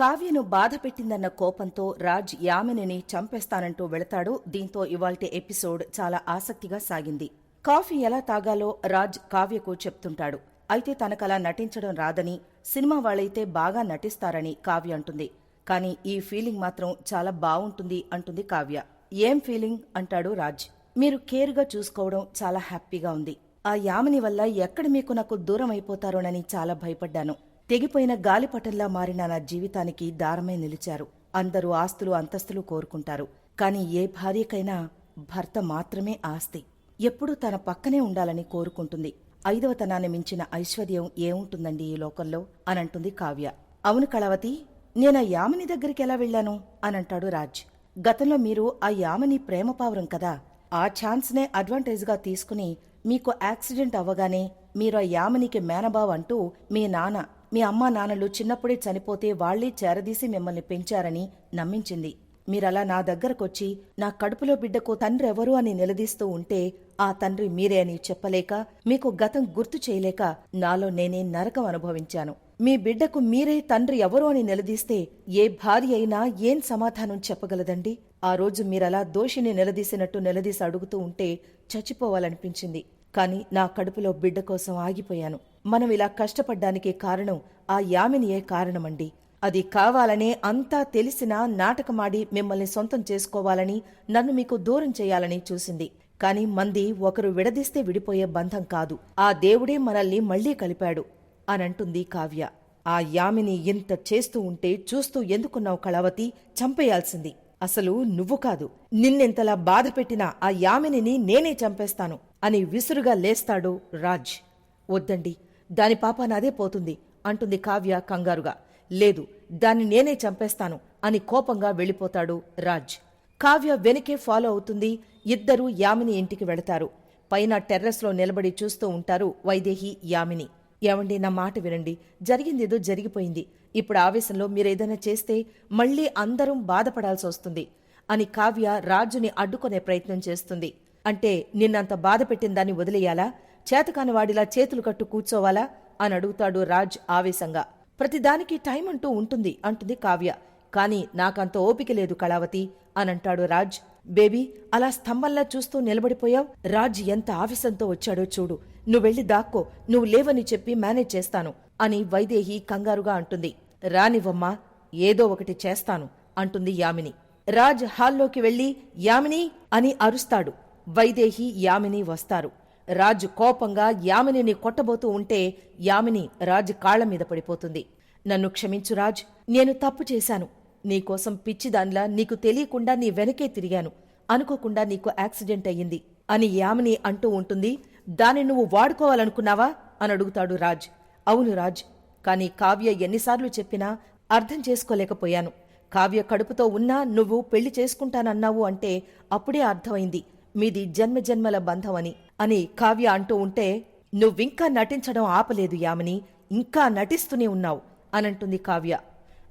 కావ్యను బాధ పెట్టిందన్న కోపంతో రాజ్ యామినిని చంపేస్తానంటూ వెళతాడు. దీంతో ఇవాల్టి ఎపిసోడ్ చాలా ఆసక్తిగా సాగింది. కాఫీ ఎలా తాగాలో రాజ్ కావ్యకు చెప్తుంటాడు. అయితే తనకలా నటించడం రాదని సినిమా వాళ్ళైతే బాగా నటిస్తారని కావ్య అంటుంది. కానీ ఈ ఫీలింగ్ మాత్రం చాలా బావుంటుంది అంటుంది కావ్య. ఏం ఫీలింగ్? అంటాడు రాజ్. మీరు కేర్గా చూసుకోవడం చాలా హ్యాపీగా ఉంది. ఆ యామిని వల్ల ఎక్కడ మీకు నాకు దూరం అయిపోతారోనని చాలా భయపడ్డాను. తెగిపోయిన గాలిపటంలా మారిన నా జీవితానికి దారమై నిలిచారు. అందరూ ఆస్తులు అంతస్తులు కోరుకుంటారు. కాని ఏ భార్యకైనా భర్త మాత్రమే ఆస్తి. ఎప్పుడూ తన పక్కనే ఉండాలని కోరుకుంటుంది. ఐదవతనాన్ని మించిన ఐశ్వర్యం ఏముంటుందండి ఈ లోకంలో? అనంటుంది కావ్య. అవును కళావతి నేనా యామిని దగ్గరికి ఎలా వెళ్ళాను? అనంటాడు రాజ్. గతంలో మీరు ఆ యామిని ప్రేమపావురం కదా? ఆ ఛాన్స్నే అడ్వాంటేజ్గా తీసుకుని మీకు యాక్సిడెంట్ అవ్వగానే మీరు ఆ యామినికి మేనబావ్ అంటూ మీ నాన్న మీ అమ్మా నాన్నలు చిన్నప్పుడే చనిపోతే వాళ్ళే చేరదీసి మిమ్మల్ని పెంచారని నమ్మించింది. మీరలా నా దగ్గరకొచ్చి నా కడుపులో బిడ్డకు తండ్రెవరు అని నిలదీస్తూ ఉంటే ఆ తండ్రి మీరే అని చెప్పలేక మీకు గతం గుర్తు చేయలేక నాలో నేనే నరకం అనుభవించాను. మీ బిడ్డకు మీరే తండ్రి ఎవరు అని నిలదీస్తే ఏ భార్య అయినా ఏం సమాధానం చెప్పగలదండి? ఆ రోజు మీరలా దోషిని నిలదీసినట్టు నిలదీసి అడుగుతూ ఉంటే చచ్చిపోవాలనిపించింది. కాని నా కడుపులో బిడ్డ కోసం ఆగిపోయాను. మనం ఇలా కష్టపడ్డానికి కారణం ఆ యామినియే కారణమండి. అది కావాలనే అంతా తెలిసినా నాటకమాడి మిమ్మల్ని సొంతం చేసుకోవాలని నన్ను మీకు దూరం చేయాలని చూసింది. కాని మంది ఒకరు విడదీస్తే విడిపోయే బంధం కాదు. ఆ దేవుడే మనల్ని మళ్ళీ కలిపాడు అనంటుంది కావ్య. ఆ యామిని ఇంత చేస్తూ ఉంటే చూస్తూ ఎందుకున్నావు కళావతి? చంపేయాల్సింది. అసలు నువ్వు కాదు. నిన్నెంతలా బాధ పెట్టినా ఆ యామినిని నేనే చంపేస్తాను అని విసురుగా లేస్తాడు రాజ్. వద్దండి. దాని పాప నాదే పోతుంది అంటుంది కావ్య కంగారుగా. లేదు దాన్ని నేనే చంపేస్తాను అని కోపంగా వెళ్ళిపోతాడు రాజ్. కావ్య వెనకే ఫాలో అవుతుంది ఇద్దరూ యామిని ఇంటికి వెళతారు. పైన టెర్రస్లో నిలబడి చూస్తూ ఉంటారు వైదేహి యామిని. ఏమండి నా మాట వినండి. జరిగిందేదో జరిగిపోయింది. ఇప్పుడు ఆవేశంలో మీరేదైనా చేస్తే మళ్ళీ అందరం బాధపడాల్సి వస్తుంది అని కావ్య రాజుని అడ్డుకునే ప్రయత్నం చేస్తుంది. అంటే నిన్నంత బాధ పెట్టిందాన్ని వదిలేయాలా? చేతకానివాడిలా చేతులు కట్టు కూర్చోవాలా? అని అడుగుతాడు రాజ్ ఆవేశంగా. ప్రతిదానికి టైం అంటూ ఉంటుంది అంటుంది కావ్య. కాని నాకంత ఓపిక లేదు కళావతి అనంటాడు రాజ్. బేబీ అలా స్తంభంలా చూస్తూ నిలబడిపోయావు? రాజ్ ఎంత ఆవేశంతో వచ్చాడో చూడు. నువ్వెళ్ళి దాక్కో నువ్వు లేవని చెప్పి మేనేజ్ చేస్తాను అని వైదేహి కంగారుగా అంటుంది. రానివ్వమ్మా ఏదో ఒకటి చేస్తాను అంటుంది యామిని. రాజ్ హాల్లోకి వెళ్ళి యామిని అని అరుస్తాడు. వైదేహి యామిని వస్తారు. రాజు కోపంగా యామినిని కొట్టబోతూ ఉంటే యామిని రాజు కాళ్ళ మీద పడిపోతుంది. నన్ను క్షమించు రాజ్ నేను తప్పు చేశాను. నీకోసం పిచ్చిదాన్లా నీకు తెలియకుండా నీ వెనకే తిరిగాను. అనుకోకుండా నీకు యాక్సిడెంట్ అయ్యింది అని యామిని అంటూ ఉంటుంది. దాన్ని నువ్వు వాడుకోవాలనుకున్నావా? అని అడుగుతాడు రాజ్. అవును రాజ్ కాని కావ్య ఎన్నిసార్లు చెప్పినా అర్థం చేసుకోలేకపోయాను. కావ్య కడుపుతో ఉన్నా నువ్వు పెళ్ళి చేసుకుంటానన్నావు అంటే అప్పుడే అర్థమైంది. మీది జన్మజన్మల బంధమని అని అని కావ్య అంటూ ఉంటే నువ్వింకా నటించడం ఆపలేదు యామిని ఇంకా నటిస్తూనే ఉన్నావు అనంటుంది కావ్య.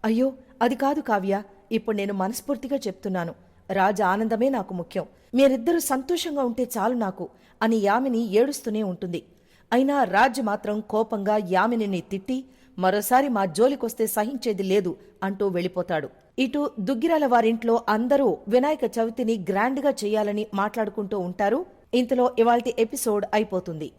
అయ్యో అది కాదు కావ్య ఇప్పుడు నేను మనస్ఫూర్తిగా చెప్తున్నాను. రాజ ఆనందమే నాకు ముఖ్యం. మీరిద్దరూ సంతోషంగా ఉంటే చాలు నాకు అని యామిని ఏడుస్తూనే ఉంటుంది. అయినా రాజ్ మాత్రం కోపంగా యామినిని తిట్టి మరోసారి మా జోలికొస్తే సహించేది లేదు అంటూ వెళ్ళిపోతాడు. ఇటు దుగ్గిరాల వారింట్లో అందరూ వినాయక చవితిని గ్రాండ్గా చేయాలని మాట్లాడుకుంటూ ఉంటారు. ఇంతలో ఇవాల్టి ఎపిసోడ్ అయిపోతుంది.